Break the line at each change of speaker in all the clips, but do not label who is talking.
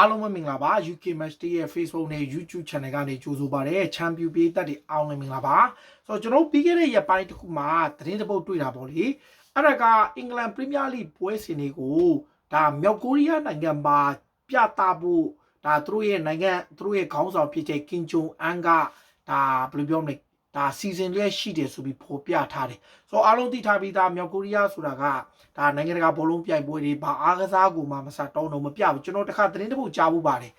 အားလုံးပဲမင်္ဂလာပါ UK Match Day ရဲ့ Facebook နဲ့ YouTube Channel ကနေကြိုဆိုပါရစေ Champion ပြည်သက်တွေအားလုံးမင်္ဂလာပါဆိုတော့ကျွန်တော်တို့ပြီးခဲ့တဲ့ရက်ပိုင်းတစ်ခုမှာသတင်းတစ်ပုဒ်တွေ့တာပေါ့လေအဲ့ဒါကအင်္ဂလန် Premier League ပွဲစဉ်တွေကိုဒါမြောက်ကိုရီးယားနိုင်ငံမှာပြသဖို့ဒါသူတို့ရဲ့နိုင်ငံသူတို့ရဲ့ခေါင်းဆောင်ဖြစ်တဲ့ Kim Jong Un ကဒါဘယ်လိုပြောမလဲ ဒါစီစဉ်လျက်ရှိတယ်ဆိုပြီးဖော်ပြထားတယ်ဆိုတော့အားလုံးသိထားပြီးသားမြောက်ကိုရီးယားဆိုတာကဒါနိုင်ငံတကာဘောလုံးပြိုင်ပွဲတွေဘာအားကစားကိုမှမစတုံးတော့မပြဘူးကျွန်တော်တခါသတင်းတစ်ပုဒ်ကြားဖို့ပါတယ်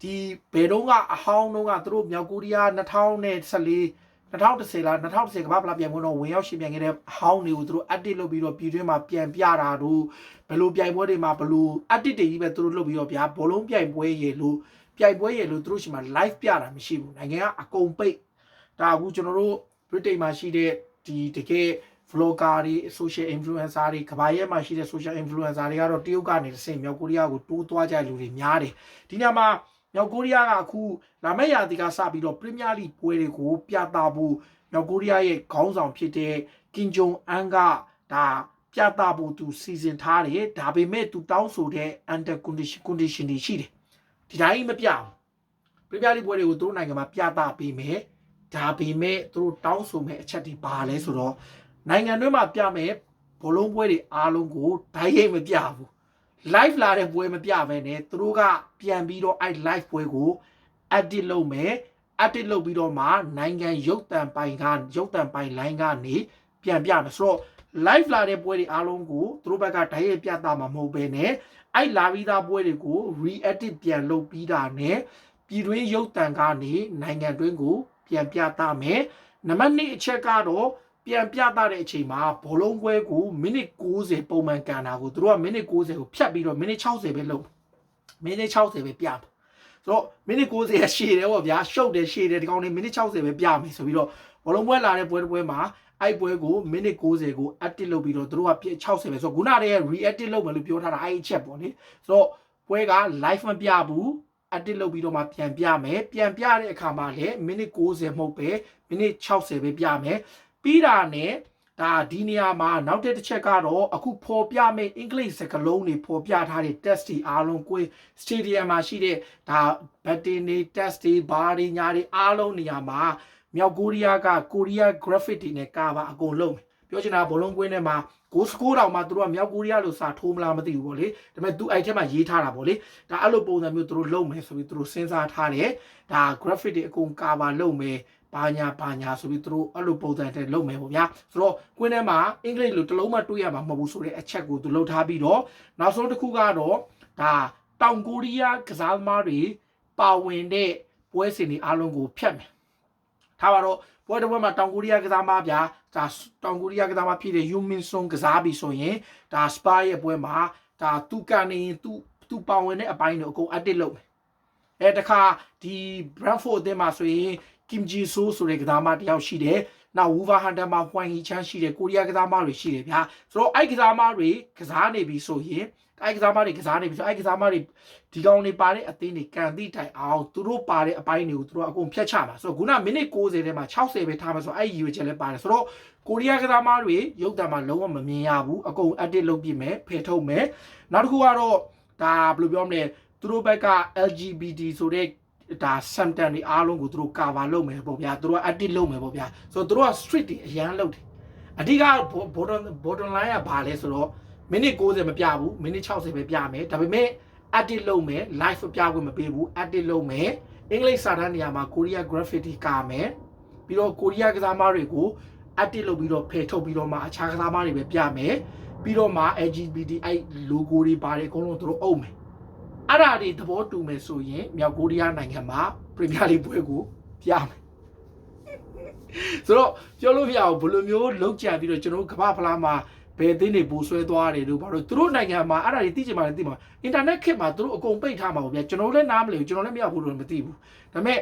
ဒီဘယ်တော့ကအဟောင်းတော့ကသူတို့မြောက်ကိုရီးယား2014 2010လား2010ကမ္ဘာ့ဖလားပြိုင်ပွဲတော့ဝင်ရောက်ရှင်ပြိုင်ခဲ့တဲ့ဟောင်းတွေကိုသူတို့ edit လုပ်ပြီးတော့ပြည်တွင်းမှာပြန်ပြတာတို့ဘယ်လိုပြိုင်ပွဲတွေမှာဘယ်လို edit တွေကြီးပဲသူတို့လုပ်ပြီးတော့ဗျာဘောလုံးပြိုင်ပွဲရေလို့ပြိုင်ပွဲရေလို့သူတို့ရှိမှာ live ပြတာမရှိဘူးနိုင်ငံကအကုန်ပိတ် ဒါအခုကျွန်တော်တို့ Britain မှာရှိတဲ့ဒီတကယ် vlogger တွေ social influencer တွေကဘာရဲမှာရှိတဲ့ social influencer တွေကတော့တရုတ်ကနေတစ်ဆင့်မြောက်ကိုရီးယားကိုတိုးသွားကြတဲ့လူတွေများတယ်ဒီညမှာမြောက်ကိုရီးယားကအခုလာမယ့်ရာသီကစပြီးတော့ Premier League ပွဲတွေကိုပြသဖို့မြောက်ကိုရီးယားရဲ့ခေါင်းဆောင်ဖြစ်တဲ့ Kim Jong Un ကဒါပြသဖို့သူစီစဉ်ထားတယ်ဒါပေမဲ့သူတောင်းဆိုတဲ့ under condition condition တွေရှိတယ်ဒီတိုင်းမပြဘူး Premier League ပွဲတွေကိုသူတို့နိုင်ငံမှာပြသပေးမယ် ဒါပေမဲ့သူတို့တောင်းဆိုမဲ့အချက်တွေပါလဲဆိုတော့နိုင်ငံတွင်းမှာပြမယ်ဘလုံးပွဲတွေအားလုံးကိုဓာတ်ရိုက်မပြဘူး live လာတဲ့ပွဲမပြဘဲနဲ့သူတို့ကပြန်ပြီးတော့အဲ့ live ပွဲကို edit လုပ်မယ် edit လုပ်ပြီးတော့မှနိုင်ငံရုပ်တံပိုင်ကရုပ်တံပိုင် line ကနေပြန်ပြမယ်ဆိုတော့ live လာတဲ့ပွဲတွေအားလုံးကိုသူတို့ဘက်ကဓာတ်ရိုက်ပြသမှာမဟုတ်ဘဲနဲ့အဲ့လာပြီးသားပွဲတွေကို re-edit ပြန်လုပ်ပြီးတာနဲ့ပြည်တွင်းရုပ်တံကနေနိုင်ငံတွင်းကို ပြန်ပြသမယ်နံပါတ်2အချက်ကတော့ပြန်ပြသတဲ့အချိန်မှာဘောလုံးပွဲကိုမိနစ်60ပုံမှန်ကန်တာကိုသူတို့ကမိနစ်60ကိုဖြတ်ပြီးတော့မိနစ်60ပဲလုပ်မိနစ်60ပဲပြမယ်ဆိုတော့မိနစ်60ရရှည်တယ်ပေါ့ဗျာရှုပ်တယ်ရှည်တယ်ဒီကောင်လေးမိနစ်60ပဲပြမယ်ဆိုပြီးတော့ဘောလုံးပွဲလာတဲ့ပွဲတစ်ပွဲမှာအဲ့ပွဲကိုမိနစ်60ကို edit လုပ်ပြီးတော့သူတို့ကပြ60ပဲဆိုတော့ခုနတည်းက re-edit လုပ်မယ်လို့ပြောထားတာအဲ့အချက်ပေါ့လေဆိုတော့ပွဲက live မပြဘူး edit လုပ်ပြီးတော့မှပြန်ပြမယ်ပြန်ပြတဲ့အခါမှာလည်းမိနစ်60မဟုတ်ပဲမိနစ်60ပဲပြမယ်ပြီးတာနဲ့ဒါဒီနေရာမှာနောက်တစ်တစ်ချက်ကတော့အခုဖော်ပြမယ့်အင်္ဂလိပ်စကားလုံးတွေဖော်ပြထားတဲ့ test တွေအားလုံးကို stadium မှာရှိတဲ့ဒါ batting တွေ test တွေဘာတွေညာတွေအားလုံးနေရာမှာမြောက်ကိုရီးယားကကိုရီးယား graphic တွေနဲ့ကာပါအကုန်လုံး ပြောချင်တာဘောလုံးကွင်းထဲမှာကိုစကိုးတောင်မှသူတို့ကမြောက်ကိုရီးယားလို့စာထိုးမလားမသိဘူးပေါ့လေဒါပေမဲ့သူအဲ့ထဲမှာရေးထားတာပေါ့လေဒါအဲ့လိုပုံစံမျိုးသူတို့လုပ်မယ်ဆိုပြီးသူတို့စဉ်းစားထားတယ်ဒါ graphic တွေအကုန်ကာပါလုပ်မယ်ဘာညာဘာညာဆိုပြီးသူတို့အဲ့လိုပုံစံနဲ့လုပ်မယ်ပေါ့ဗျာဆိုတော့ကွင်းထဲမှာအင်္ဂလိပ်လိုတစ်လုံးမှတွေးရမှာမဟုတ်ဘူးဆိုတဲ့အချက်ကိုသူလုပ်ထားပြီးတော့နောက်ဆုံးတစ်ခုကတော့ဒါတောင်ကိုရီးယားကစားသမားတွေပါဝင်တဲ့ပွဲစဉ်တွေအားလုံးကိုဖျက်မယ်ထားပါတော့ပွဲတစ်ပွဲမှာတောင်ကိုရီးယားကစားသမားဗျာ ဒါတောင်ကိုရီးယားကစားသမားဖြစ်တဲ့ယူမင်ဆွန်ကစားပြီးဆိုရင်ဒါစပါရဲ့ပွဲမှာဒါသူကနေသူသူပါဝင်တဲ့အပိုင်းတွေအကုန် edit လုပ်မယ်အဲတခါဒီ Brentford အသင်းမှာဆိုရင် Kim Ji So ဆိုတဲ့ကစားသမားတစ်ယောက်ရှိတယ်။နောက် Wolverhampton မှာ Hwang Hee-chan ရှိတယ်ကိုရီးယားကစားသမားတွေရှိတယ်ဗျာ။ဆိုတော့အဲ့ကစားသမားတွေကစားနေပြီဆိုရင်အဲ့ကစားသမားတွေကစားနေပြီဆိုအဲ့ကစားသမားတွေဒီကောင်တွေပါတဲ့အသင်းတွေကန်တိတိုင်အောင်သူတို့ပါတဲ့အပိုင်းတွေကိုသူတို့အကုန်ဖျက်ချမှာဆိုတော့ခုနမိနစ်60ထဲမှာ60ပဲထားမှာဆိုတော့အဲ့ရည်ရွယ်ချက်လည်းပါတယ်ဆိုတော့ကိုရီးယားကစားသမားတွေရုပ်တံမှာလုံးဝမမြင်ရဘူးအကုန် edit လုပ်ပြမယ်ဖယ်ထုတ်မယ်နောက်တစ်ခုကတော့ဒါဘယ်လိုပြောမလဲသူတို့ဘက်က LGBT ဆိုတဲ့ ဒါ symptom တွေအားလုံးကိုသူတို့ cover လုပ်မယ်ပေါ့ဗျာသူတို့က edit လုပ်မယ်ပေါ့ဗျာဆိုတော့သူတို့က street တွေအရန်လုပ်တယ်အဓိက bottom bottom line ကဘာလဲဆိုတော့မိနစ်60မပြဘူးမိနစ်60ပဲပြမယ်ဒါပေမဲ့ edit လုပ်မယ် live ပြခွင့်မပေးဘူး edit လုပ်မယ်အင်္ဂလိပ်စာတန်းနေရာမှာကိုရီးယား graffiti ကာမယ်ပြီးတော့ကိုရီးယားကစားသမားတွေကို edit လုပ်ပြီးတော့ဖယ်ထုတ်ပြီးတော့မှအခြားကစားသမားတွေပဲပြမယ်ပြီးတော့မှ LGBT အဲ့ logo တွေပါတယ်အကုန်လုံးသူတို့အုပ်မယ် အဲ့ဒါတွေသဘောတူမယ်ဆိုရင်မြောက်ကိုရီးယားနိုင်ငံမှာပရီးမီးယားလိပွဲကိုပြမယ်ဆိုတော့ပြောလို့မရဘူးဘယ်လိုမျိုးလောက်ကြံပြီးတော့ကျွန်တော်ကမ္ဘာဖလားမှာဘယ်အသင်းတွေပိုဆွဲသွားတယ်လို့ဘာလို့သူတို့နိုင်ငံမှာအဲ့ဒါတွေသိချင်မှလည်းသိမှာအင်တာနက်ခေတ်မှာသူတို့အကုန်ပိတ်ထားမှာပေါ့ဗျာကျွန်တော်လည်းနားမလည်ဘူးကျွန်တော်လည်းမရဘူးလို့မသိဘူးဒါပေမဲ့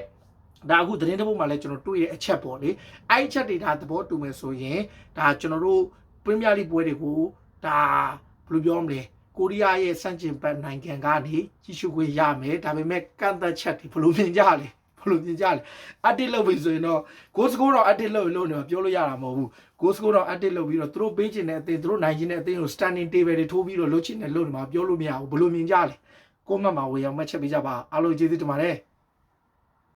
ဒါအခုသတင်းတစ်ပုဒ်မှာလည်းကျွန်တော်တွေ့တဲ့အချက်ပေါ့လေအဲ့အချက်တွေဒါသဘောတူမယ်ဆိုရင်ဒါကျွန်တော်တို့ပရီးမီးယားလိပွဲတွေကိုဒါဘယ်လိုပြောမလဲ ကိုရီးယားရဲ့စန့်ကျင်ဘက်နိုင်ငံကနေကြီးစုခွင့်ရမယ်ဒါပေမဲ့ကန့်သက်ချက်တွေဘယ်လိုမြင်ကြလဲဘယ်လိုမြင်ကြလဲအတစ်လုပ်ပြီဆိုရင်တော့ goal score တော့အတစ်လုပ်လို့နေမှာပြောလို့ရတာမဟုတ်ဘူး goal score တော့အတစ်လုပ်ပြီးတော့သူတို့ပေးချင်တဲ့အသင်းသူတို့နိုင်ချင်တဲ့အသင်းကို standing table တွေထိုးပြီးတော့လုပ်ချင်တဲ့လုပ်နေမှာပြောလို့မရဘူးဘယ်လိုမြင်ကြလဲ comment မှာဝေရောက်မှတ်ချက်ပေးကြပါအားလုံးကျေးဇူးတင်ပါတယ်